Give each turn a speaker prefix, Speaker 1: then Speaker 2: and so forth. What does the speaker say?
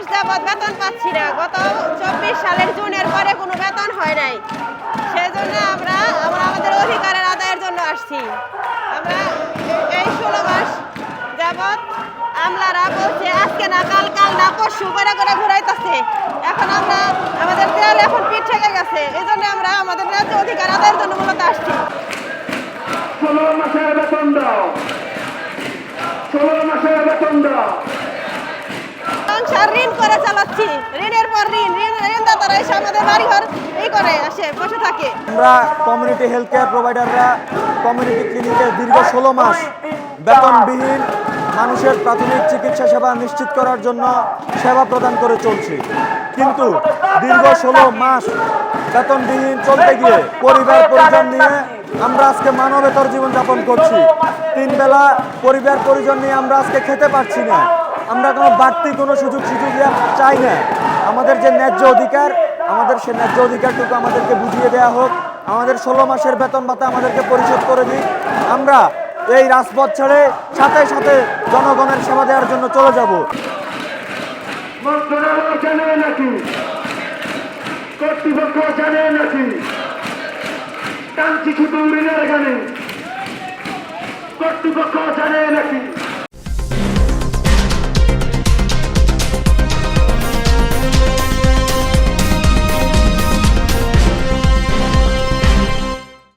Speaker 1: মাস যাবৎ বেতন পাচ্ছি না। গত চব্বিশ সালের জুনের পরে কোনো বেতন হয় নাই। সেজন্য আমরা আমরা আমাদের অধিকারের আদায়ের জন্য আসছি। আমরা এই ষোলো মাস যাবৎ আমলারা বলছে, আজকে না, কাল কাল না, পরশু করে করে ঘুরাইতেছে। এখন আমরা আমাদের দেয়াল এখন পিঠ থেকে গেছে। এই জন্য আমরা আমাদের ন্যায্য অধিকার আদায়ের জন্য মূলত আসছি।
Speaker 2: ষোলো মাসের বেতন দাও। ষোলো মাসের বেতন দাও।
Speaker 1: সংসার ঋণ করে চালাচ্ছি। ঋণের পর ঋণ ঋণ, ঋণদাতারা এসে আমাদের বাড়িঘর এই করে, আসে, বসে থাকে।
Speaker 3: আমরা কমিউনিটি হেলথ কেয়ার প্রোভাইডাররা কমিউনিটি ক্লিনিকে দীর্ঘ ষোলো মাস বেতনবিহীন মানুষের প্রাথমিক চিকিৎসা সেবা নিশ্চিত করার জন্য সেবা প্রদান করে চলছি। কিন্তু দীর্ঘ ষোলো মাস বেতনবিহীন চলতে গিয়ে পরিবার পরিজন নিয়ে আমরা আজকে মানবেতর জীবনযাপন করছি। তিন বেলা পরিবার পরিজন নিয়ে আমরা আজকে খেতে পারছি না। আমরা কোনো বাড়তি কোনো সুযোগ সুযোগ চাই না। আমাদের যে ন্যায্য অধিকার, আমাদের সে ন্যায্য অধিকারটুকু আমাদেরকে বুঝিয়ে দেওয়া হোক। আমাদের ষোলো মাসের বেতন ভাতা আমাদেরকে পরিশোধ করে দিই আমরা এই রাজপথ ছেড়ে সাথে সাথে জনগণের সেবা দেওয়ার জন্য চলে যাব।
Speaker 2: কর্তৃপক্ষ জানে নাকি? কর্তৃপক্ষ জানে নাকি?